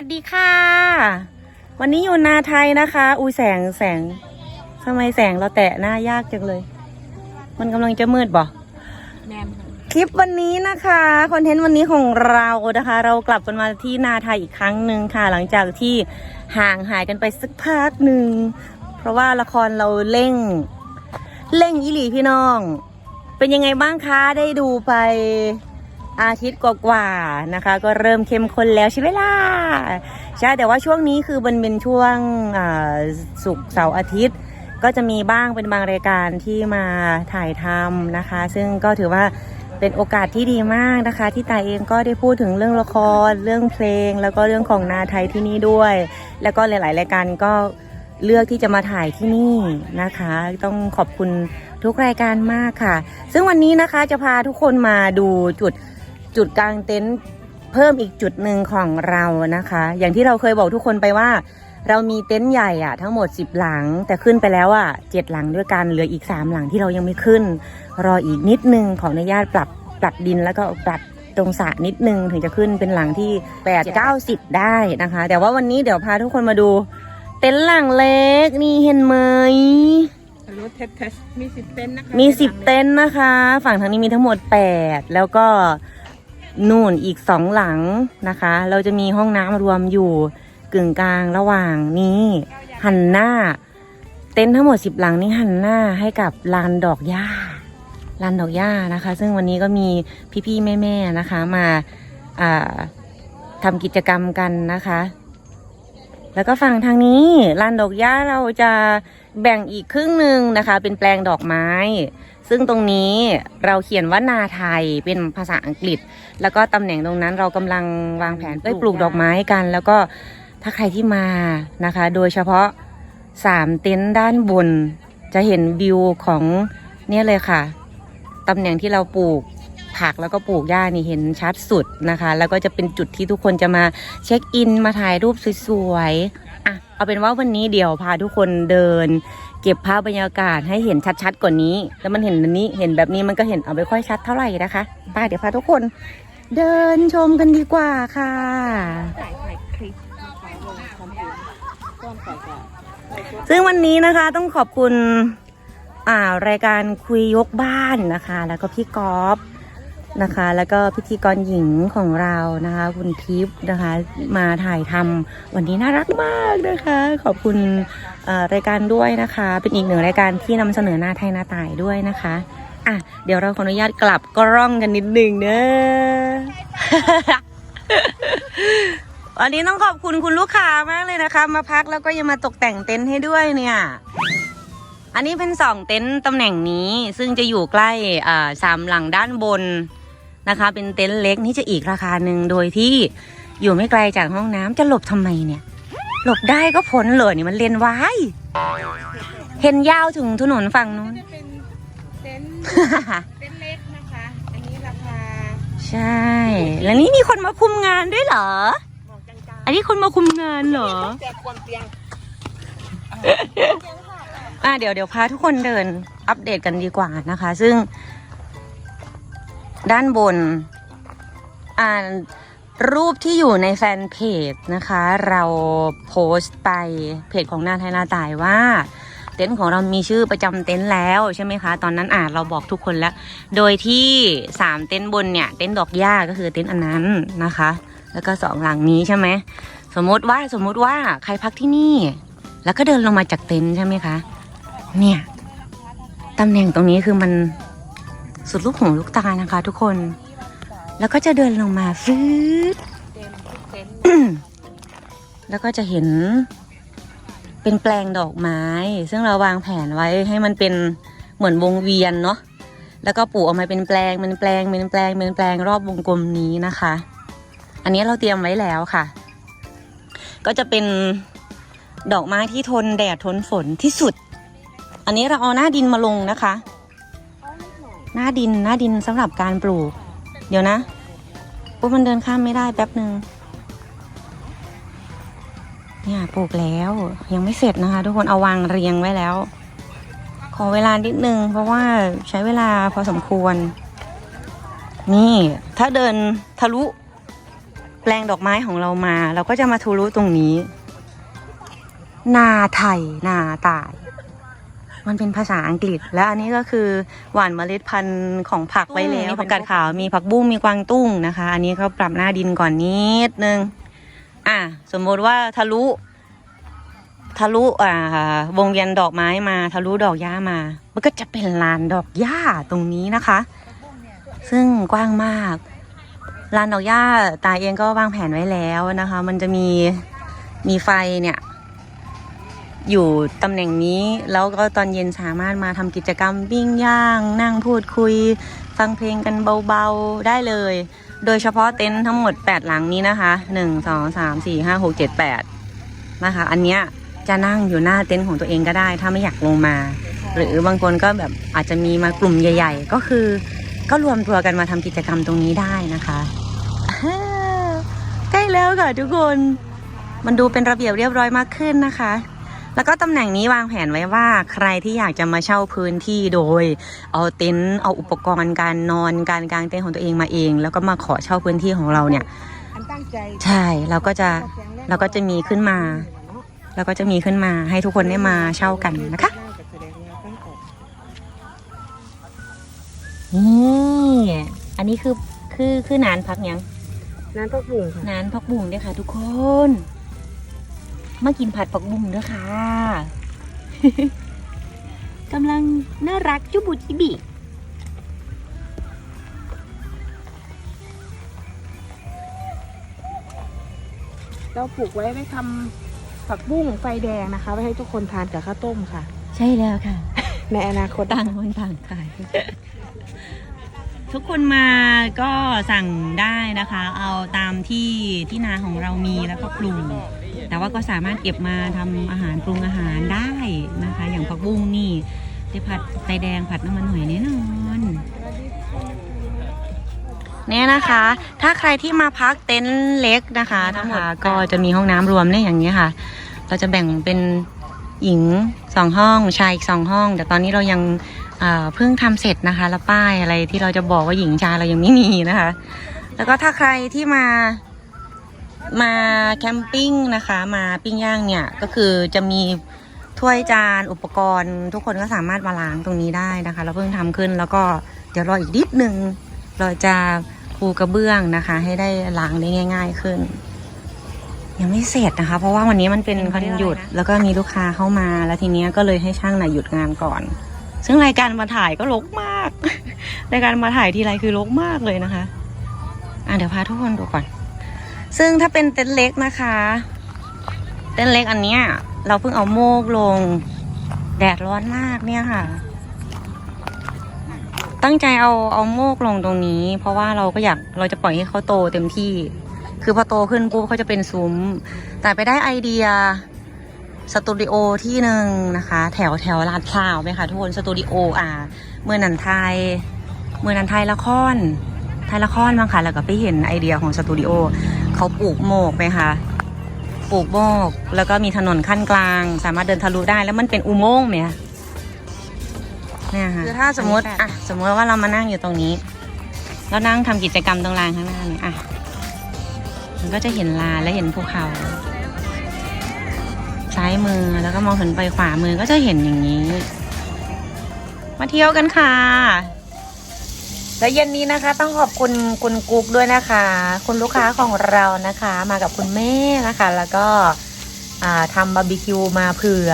วัสดีค่ะ วันนี้อยู่นาไทยนะคะ อุ้ยแสงแสงทำไมแสงเราแตะหน้ายากจังเลย มันกำลังจะมืดบ่แมนคลิปวันนี้นะคะคอนเทนต์วันนี้ของเรานะคะ เรากลับกันมาที่นาไทยอีกครั้งหนึ่งค่ะ หลังจากที่ห่างหายกันไปสักพักหนึ่งเพราะว่าละครเราเร่งเร่งอีหลีพี่น้อง เป็นยังไงบ้างคะได้ดูไป อาทิตย์กว่าๆนะคะ ก็เริ่มเข้มข้นแล้วใช่ไหมล่ะใช่แต่ว่าช่วงนี้คือมันเป็นช่วงอ่าศุกเสาร์อาทิตย์ ก็จะมีบ้างเป็นบางรายการที่มาถ่ายทำนะคะ ซึ่งก็ถือว่าเป็นโอกาสที่ดีมากนะคะ ที่ตายเองก็ได้พูดถึงเรื่องละคร เรื่องเพลง แล้วก็เรื่องของนาไทยที่นี่ด้วย แล้วก็หลาย ๆ รายการก็เลือกที่จะมาถ่ายที่นี่นะคะ ต้องขอบคุณทุกรายการมากค่ะ ซึ่งวันนี้นะคะจะพาทุกคนมาดูจุด จุดกลางเต็นท์เพิ่มอีกจุดหนึ่งของเรานะคะ อย่างที่เราเคยบอกทุกคนไปว่า เรามีเต็นท์ใหญ่อะทั้งหมด 10 หลัง แต่ขึ้นไปแล้วอะเจ็ดหลังด้วยกันเหลืออีก 3 หลังที่เรายังไม่ขึ้น รออีกนิดนึงขออนุญาตปรับปรับดินแล้วก็ปรับตรงสระนิดนึงถึงจะขึ้นเป็นหลังที่8 9 10 ได้นะคะ แต่ว่าวันนี้เดี๋ยวพาทุกคนมาดู เต็นท์หลังเล็กนี่เห็นไหมรถเทสเทสมีสิบเต็นท์นะคะ มี10เต็นท์นะคะ ฝั่งทางนี้มีทั้งหมด 8 แล้วก็ นู่นอีก2หลังนะคะ เราจะมีห้องน้ำรวมอยู่กึ่งกลางระหว่างนี้ หันหน้า เต็นท์ทั้งหมด10หลังนี้หันหน้าให้กับลานดอกหญ้าลานดอกหญ้านะคะ ซึ่งวันนี้ก็มีพี่ๆแม่ๆนะคะมาอ่าทำกิจกรรมกันนะคะ แล้วก็ฝั่งทางนี้ลานดอกหญ้าเราจะแบ่งอีกครึ่งหนึ่งนะคะ เป็นแปลงดอกไม้ ซึ่งตรงนี้เราเขียนว่านาไทยเป็นภาษาอังกฤษ แล้วก็ตำแหน่งตรงนั้นเรากำลังวางแผนไปปลูกดอกไม้กัน แล้วก็ถ้าใครที่มานะคะ โดยเฉพาะสามเต็นท์ด้านบน จะเห็นวิวของเนี่ยเลยค่ะตำแหน่งที่เราปลูกผักแล้วก็ปลูกหญ้านี่เห็นชัดสุดนะคะ แล้วก็จะเป็นจุดที่ทุกคนจะมาเช็คอินมาถ่ายรูปสวยๆอะเอาเป็นว่าวันนี้เดี๋ยวพาทุกคนเดิน เก็บภาพบรรยากาศให้เห็นชัดๆกว่านี้ แล้วมันเห็นอันนี้เห็นแบบนี้มันก็เห็นเอาไม่ค่อยชัดเท่าไหร่นะคะไป้าเดี๋ยวพาทุกคน เดินชมกันดีกว่าค่ะซึ่งวันนี้นะคะต้องขอบคุณอ่ารายการคุยยกบ้านนะคะ แล้วก็พี่กอล์ฟ นะคะ แล้วก็พิธีกรหญิงของเรานะคะ คุณทิพย์นะคะ มาถ่ายทำวันนี้น่ารักมากนะคะ ขอบคุณรายการด้วยนะคะ เป็นอีกหนึ่งรายการที่นำเสนอหน้าไทยหน้าตายด้วยนะคะอะเดี๋ยวเราขออนุญาตกลับกล้องกันนิดหนึ่งเนอะวันนี้ต้องขอบคุณคุณลูกค้ามากเลยนะคะ มาพักแล้วก็ยังมาตกแต่งเต็นท์ให้ด้วยเนี่ย อันนี้เป็นสองเต็นท์ตำแหน่งนี้ซึ่งจะอยู่ใกล้สามหลังด้านบน นะคะ เป็นเต็นท์เล็กนี่จะอีกราคาหนึ่งโดยที่อยู่ไม่ไกลจากห้องน้ำจะหลบทำไมเนี่ย หลบได้ก็พ้นเลยนี่มันเลนไว้เห็นยาวถึงถนนฝั่งนู้นจะเป็นเต็นท์เต็นท์เล็กนะคะ อันนี้ราคา ใช่ แล้วนี่มีคนมาคุมงานด้วยเหรอหมอกจางอันนี้คนมาคุมงานเหรอๆแต่ควรเตียงอะเดี๋ยวเดี๋ยวพาทุกคนเดินอัปเดตกันดีกว่านะคะ ซึ่ง ด้านบน อ่ารูปที่อยู่ในแฟนเพจนะคะ เราโพสต์ไปเพจของนาไทยนาตายว่า เต็นท์ของเรามีชื่อประจำเต็นท์แล้วใช่ไหมคะ ตอนนั้นอ่านเราบอกทุกคนแล้ว โดยที่สามเต็นท์บนเนี่ยเต็นท์ดอกหญ้าก็คือเต็นท์อันนั้นนะคะ แล้วก็สองหลังนี้ใช่ไหมสมมติว่าสมมุติว่าใครพักที่นี่ แล้วก็เดินลงมาจากเต็นท์ใช่ไหมคะ เนี่ยตำแหน่งตรงนี้คือมัน สุดลูกหูลูกตานะคะ ทุกคน แล้วก็จะเดินลงมาฟืดแล้วก็จะเห็น เป็นแปลงดอกไม้ ซึ่งเราวางแผนไว้ให้มันเป็นเหมือนวงเวียนเนาะแล้วก็ปลูกออกมาเป็นแปลงเป็นแปลงเป็นแปลงเป็นแปลงรอบวงกลมนี้นะคะ อันนี้เราเตรียมไว้แล้วค่ะ ก็จะเป็นดอกไม้ที่ทนแดดทนฝนที่สุด อันนี้เราเอาหน้าดินมาลงนะคะ หน้าดินหน้าดินสำหรับการปลูก เดี๋ยวนะปุ๊บมันเดินข้ามไม่ได้แป๊บหนึ่งเนี่ยปลูกแล้วยังไม่เสร็จนะคะ ทุกคนเอาวางเรียงไว้แล้ว ขอเวลานิดนึง เพราะว่าใช้เวลาพอสมควร นี่ถ้าเดินทะลุแปลงดอกไม้ของเรามา เราก็จะมาทุรุตรงนี้ นาไทยนาตาย มันเป็นภาษาอังกฤษ และอันนี้ก็คือหว่านเมล็ดพันธุ์ของผักไว้แล้วมีผักกาดขาวมีผักบุ้งมีกวางตุ้งนะคะ อันนี้ก็ปรับหน้าดินก่อนนิดนึง อะสมมติว่าทะลุ ทะลุอ่าวงเวียนดอกไม้มา ทะลุดอกหญ้ามา มันก็จะเป็นลานดอกหญ้าตรงนี้นะคะ ซึ่งกว้างมากลานดอกหญ้าตาเองก็วางแผนไว้แล้วนะคะ มันจะมีมีไฟเนี่ย อยู่ตำแหน่งนี้ แล้วก็ตอนเย็นสามารถมาทำกิจกรรมปิ้งย่าง นั่งพูดคุย ฟังเพลงกันเบาๆได้เลย โดยเฉพาะเต็นท์ทั้งหมด 8 หลังนี้นะคะ1 2 3 4 5 6 7 8นะคะ อันเนี้ยจะนั่งอยู่หน้าเต็นท์ของตัวเองก็ได้ ถ้าไม่อยากลงมา หรือบางคนก็แบบอาจจะมีมากลุ่มใหญ่ ๆ ก็คือ ก็รวมตัวกันมาทำกิจกรรมตรงนี้ได้นะคะใกล้แล้วค่ะทุกคน มันดูเป็นระเบียบเรียบร้อยมากขึ้นนะคะ แล้วก็ตำแหน่งนี้วางแผนไว้ว่าใครที่อยากจะมาเช่าพื้นที่โดย เอาเต็นท์เอาอุปกรณ์การนอนการกางเต็นท์ของตัวเองมาเอง แล้วก็มาขอเช่าพื้นที่ของเราเนี่ย อันตั้งใจใช่เราก็จะเราก็จะมีขึ้นมาเราก็จะมีขึ้นมาให้ทุกคนได้มาเช่ากันนะคะแสดงว่าตั้งออกนี่อันนี้คือคือคือนานพักยังน้ำต้องปรุงค่ะนานพักบุ้งด้วยค่ะทุกคน มากินผัดผักบุ้งด้วยค่ะกำลังน่ารักจุบุจิบิเราปลูกไว้ไว้ทำผักบุ้งไฟแดงนะคะ ไว้ให้ทุกคนทานกับข้าวต้มค่ะ ใช่แล้วค่ะ ในอนาคตต่างคนต่างขายทุกคนมาก็สั่งได้นะคะ เอาตามที่ที่นาของเรามีแล้วก็ปรุง แต่ว่าก็สามารถเก็บมาทำอาหารปรุงอาหารได้นะคะ อย่างผักบุ้งนี่ได้ผัดไฟแดงผัดน้ำมันหอยแน่นอนเนี่ยนะคะ ถ้าใครที่มาพักเต็นท์เล็กนะคะนะคะก็จะมีห้องน้ำรวมเนี่ยอย่างนี้ยค่ะ เราจะแบ่งเป็นหญิงสองห้องชายอีกสองห้อง แต่ตอนนี้เรายังเอ่อเพิ่งทำเสร็จนะคะ แล้วป้ายอะไรที่เราจะบอกว่าหญิงชายเรายังไม่มีนะคะ แล้วก็ถ้าใครที่มา มาแคมปิ้งนะคะ มาปิ้งย่างเนี่ยก็คือจะมีถ้วยจานอุปกรณ์ ทุกคนก็สามารถมาล้างตรงนี้ได้นะคะ เราเพิ่งทำขึ้นแล้วก็เดี๋ยวรออีกนิดนึงเราจะปูกระเบื้องนะคะ ให้ได้ล้างได้ง่าย ๆขึ้น ยังไม่เสร็จนะคะ เพราะว่าวันนี้มันเป็นวันหยุด แล้วก็มีลูกค้าเข้ามาแล้วทีเนี้ยก็เลยให้ช่างน่ะหยุดงานก่อน ซึ่งรายการมาถ่ายก็รกมาก รายการมาถ่ายทีไรคือรกมากเลยนะคะ อะเดี๋ยวพาทุกคนดูก่อน ซึ่งถ้าเป็นเต็นท์เล็กนะคะ เต็นท์เล็กอันเนี้ย เราเพิ่งเอาโมกลง แดดร้อนมากเนี่ยค่ะ ตั้งใจเอาเอาโมกลงตรงนี้ เพราะว่าเราก็อยากเราจะปล่อยให้เขาโตเต็มที่ คือพอโตขึ้นปุ๊บเขาจะเป็นซุ้ม แต่ไปได้ไอเดียสตูดิโอที่หนึ่งนะคะ แถวแถวลาดพร้าวไหมคะทุกคนสตูดิโออ่าเมื่อนันไทยเมื่อนันไทยละคร ไทยละครมั้งคะแล้วก็ไปเห็นไอเดียของสตูดิโอเขาปลูกโมกไหมคะปลูกโมก แล้วก็มีถนนขั้นกลาง สามารถเดินทะลุได้แล้วมันเป็นอุโมงค์ไหมคะเนี่ยค่ะคือถ้าสมมติอะสมมติว่าเรามานั่งอยู่ตรงนี้ แล้วนั่งทำกิจกรรมตรงลานข้างหน้าเนี่ยอะมันก็จะเห็นลานและเห็นภูเขาซ้ายมือแล้วก็มองเห็นไปขวามือก็จะเห็นอย่างนี้ มาเที่ยวกันค่ะ และเย็นนี้นะคะ ต้องขอบคุณคุณกุ๊กด้วยนะคะ คุณลูกค้าของเรานะคะ มากับคุณแม่นะคะ แล้วก็ทำบาร์บีคิวมาเผื่อ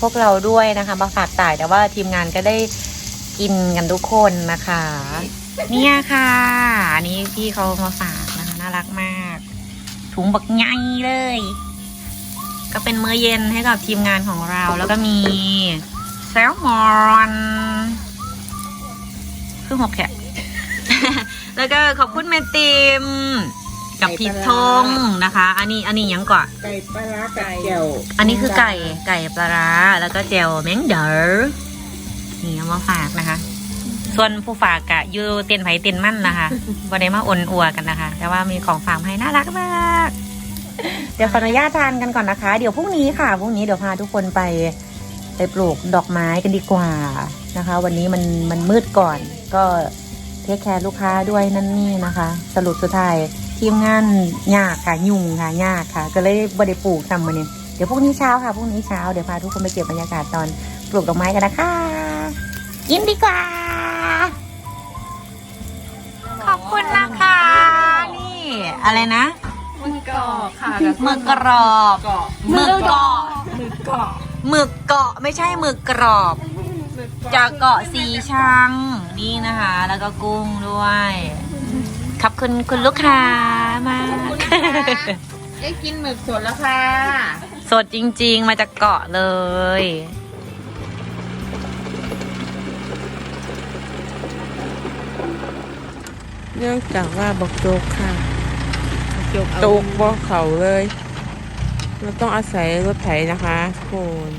พวกเราด้วยนะคะมาฝากต่ายแต่ว่าทีมงานก็ได้กินกันทุกคนนะคะ เนี่ยค่ะอันนี้พี่เขามาฝากนะคะน่ารักมาก ถุงบักใหญ่เลย ก็เป็นมื้อเย็นให้กับทีมงานของเราแล้วก็มีแซลมอนคือหกแขก แล้วก็ขอบคุณแม่ติมกับพี่ทงนะคะ อันนี้อันนี้ยังก่อนไก่ปลาร้าไก่เจียวอันนี้คือไก่ไก่ปลาร้าแล้วก็เจลแมงเดอร์นี่เอามาฝากนะคะ ส่วนผู้ฝากกะอยู่เตียนไผ่เตียนมั่นนะคะวันนี้มาอ่อนอัวกันนะคะ แต่ว่ามีของฝากมาให้น่ารักมากเดี๋ยวขออนุญาตทานกันก่อนนะคะ เดี๋ยวพรุ่งนี้ค่ะพรุ่งนี้เดี๋ยวพาทุกคนไปไปปลูกดอกไม้กันดีกว่านะคะ วันนี้มันมันมืดก่อนก็ เทคแคร์ลูกค้าด้วยนั่นนี่นะคะ สรุปสุดท้ายทีทีมงานยากค่ะยุ่งค่ะยากค่ะ ก็เลยบ่ได้ปลูกทำมาเนี่ยเดี๋ยวพรุ่งนี้เช้าค่ะพรุ่งนี้เช้าเดี๋ยวพาทุกคนไปเก็บบรรยากาศตอนปลูกดอกไม้กันนะคะกินดีกว่า ขอบคุณนะคะ นี่ อะไรนะมือกรอบค่ะหมึกกรอบเกาะหมึกเกาะมือเกาะหมึกเกาะไม่ใช่หมึกกรอบ จากเกาะสีชังนี่นะคะ แล้วก็กุ้งด้วย ขอบคุณคุณลูกค้ามากได้กินหมึกสดแล้วค่ะ สดจริงๆ มาจากเกาะเลย เนื่องจากว่าบอกโจกค่ะยกโจกบอกเขาเลย เราต้องอาศัยรถไถนะคะทุกคน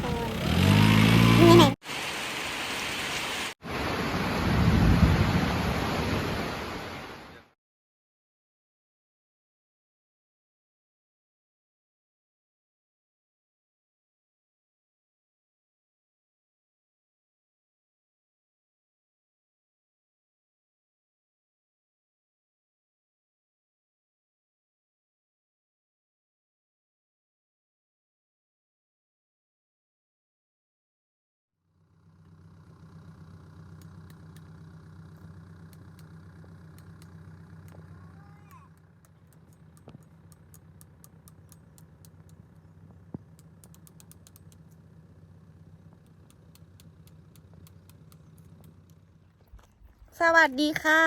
สวัสดีค่ะ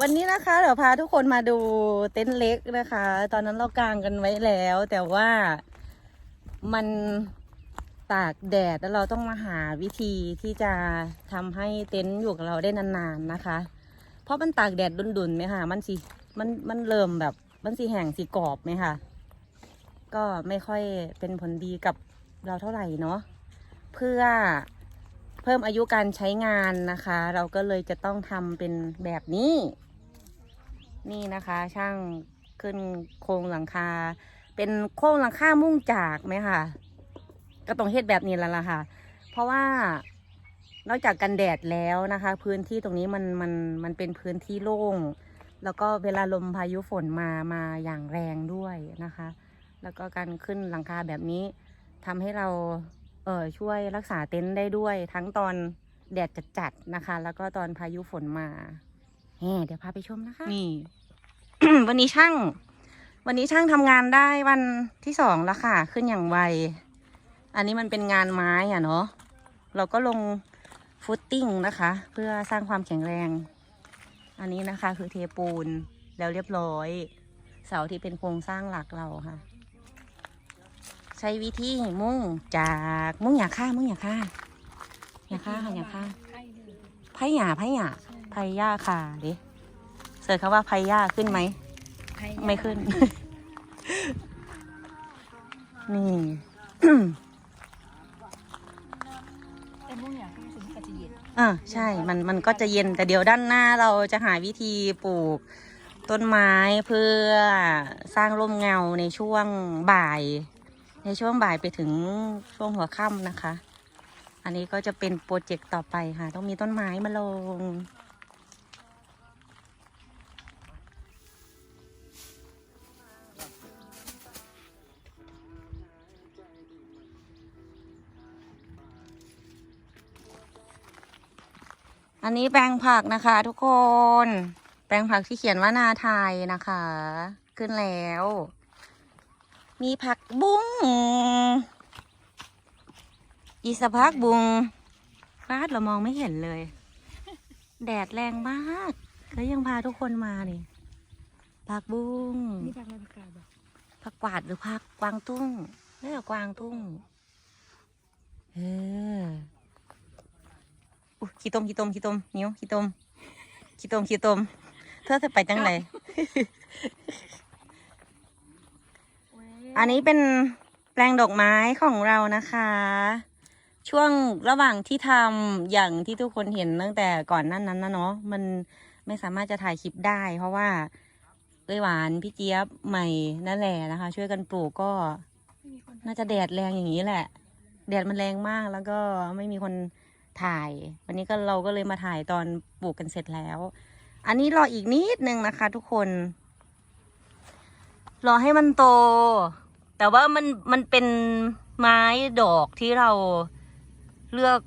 วันนี้นะคะ เดี๋ยวพาทุกคนมาดูเต็นท์เล็กนะคะ ตอนนั้นเรากางกันไว้แล้ว แต่ว่ามันตากแดดแล้วเราต้องมาหาวิธีที่จะทำให้เต็นท์อยู่กับเราได้นานๆนะคะ เพราะมันตากแดดดุนๆไหมคะมันสิมันมันเริ่มแบบมันสีแห้งสีกรอบไหมคะก็ไม่ค่อยเป็นผลดีกับเราเท่าไหร่เนาะ เพื่อเพิ่มอายุการใช้งานนะคะ เราก็เลยจะต้องทำเป็นแบบนี้ นี่นะคะ ช่างขึ้นโครงหลังคา เป็นโครงหลังคามุ่งจากไหมคะก็ต้องเฮ็ดแบบนี้แล้วล่ะค่ะ เพราะว่านอกจากกันแดดแล้วนะคะ พื้นที่ตรงนี้มันมันมันเป็นพื้นที่โล่ง แล้วก็เวลาลมพายุฝนมามาอย่างแรงด้วยนะคะ แล้วก็การขึ้นหลังคาแบบนี้ทำให้เรา ช่วยรักษาเต็นท์ได้ด้วย ทั้งตอนแดดจัดๆนะคะ แล้วก็ตอนพายุฝนมาแหมเดี๋ยวพาไปชมนะคะ นี่ วันนี้ช่าง วันนี้ช่างทำงานได้วันที่สองแล้วค่ะ ขึ้นอย่างไว อันนี้มันเป็นงานไม้อะเนาะ เราก็ลงฟุตติ้งนะคะ เพื่อสร้างความแข็งแรง อันนี้นะคะคือเทปูนแล้วเรียบร้อย เสาที่เป็นโครงสร้างหลักเราค่ะ ใช้วิธีมุ่งจากมุ่งหยาค่ามุ่งหยาค่าหยาค่าค่ะหยาค่าไผ่หยาไผ่หยาไผ่ย่าค่ะดิเสิร์ชคำว่าไผ่ย่าขึ้นไหมไม่ขึ้น นี่เป็นพวกอย่างที่ถึงก็จะเย็นอ่าใช่ มันมันก็จะเย็นแต่เดี๋ยวด้านหน้าเราจะหาวิธีปลูกต้นไม้เพื่อสร้างร่มเงาในช่วงบ่าย ในช่วงบ่ายไปถึงช่วงหัวค่ำนะคะ อันนี้ก็จะเป็นโปรเจกต์ต่อไปค่ะ ต้องมีต้นไม้มาลง อันนี้แปลงผักนะคะทุกคน แปลงผักที่เขียนว่านาไทยนะคะ ขึ้นแล้ว มีผักบุ้งอีสะพักบุ้งฟาดเรามองไม่เห็นเลย แดดแรงมากแล้วยังพาทุกคนมานี่ผักบุ้งนี่ทางราชการบอกผักกวาดหรือผักกวางตุ้งเรียกกวางตุ้งเอออุ๊ยขี้ต้มขี้ต้มขี้ต้มนิ้วขี้ต้มขี้ต้มขี้ต้มเธอจะไปจังไหน อันนี้เป็นแปลงดอกไม้ของเรานะคะ ช่วงระหว่างที่ทำอย่างที่ทุกคนเห็นตั้งแต่ก่อนนั้นนั้นนะเนาะมันไม่สามารถจะถ่ายคลิปได้ เพราะว่าเอ้ยหวานพี่เจี๊ยบใหม่นั่นแหละนะคะ ช่วยกันปลูกก็น่าจะแดดแรงอย่างนี้แหละ แดดมันแรงมากแล้วก็ไม่มีคนถ่าย วันนี้ก็เราก็เลยมาถ่ายตอนปลูกกันเสร็จแล้ว อันนี้รออีกนิดนึงนะคะ ทุกคน รอให้มันโต แต่ว่ามันมันเป็นไม้ดอกที่เราเลือก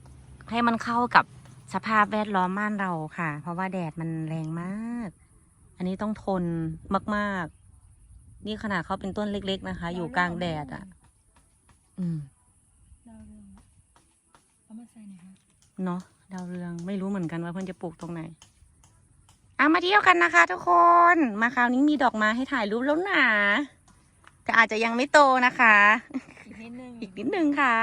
ให้มันเข้ากับสภาพแวดล้อมบ้านเราค่ะ เพราะว่าแดดมันแรงมาก อันนี้ต้องทนมากๆ นี่ขนาดเขาเป็นต้นเล็ก ๆ นะคะ อยู่กลางแดดอะ อืมดาวเรืองเอามาใส่หน่อยค่ะเนาะดาวเรืองไม่รู้เหมือนกันว่าเพื่อนจะปลูกตรงไหน เอามาเที่ยวกันนะคะ ทุกคน มาคราวนี้มีดอกไม้ให้ถ่ายรูปแล้วนะแต่อาจจะยังไม่โตนะคะ อีกนิดนึงอีกนิดนึงค่ะ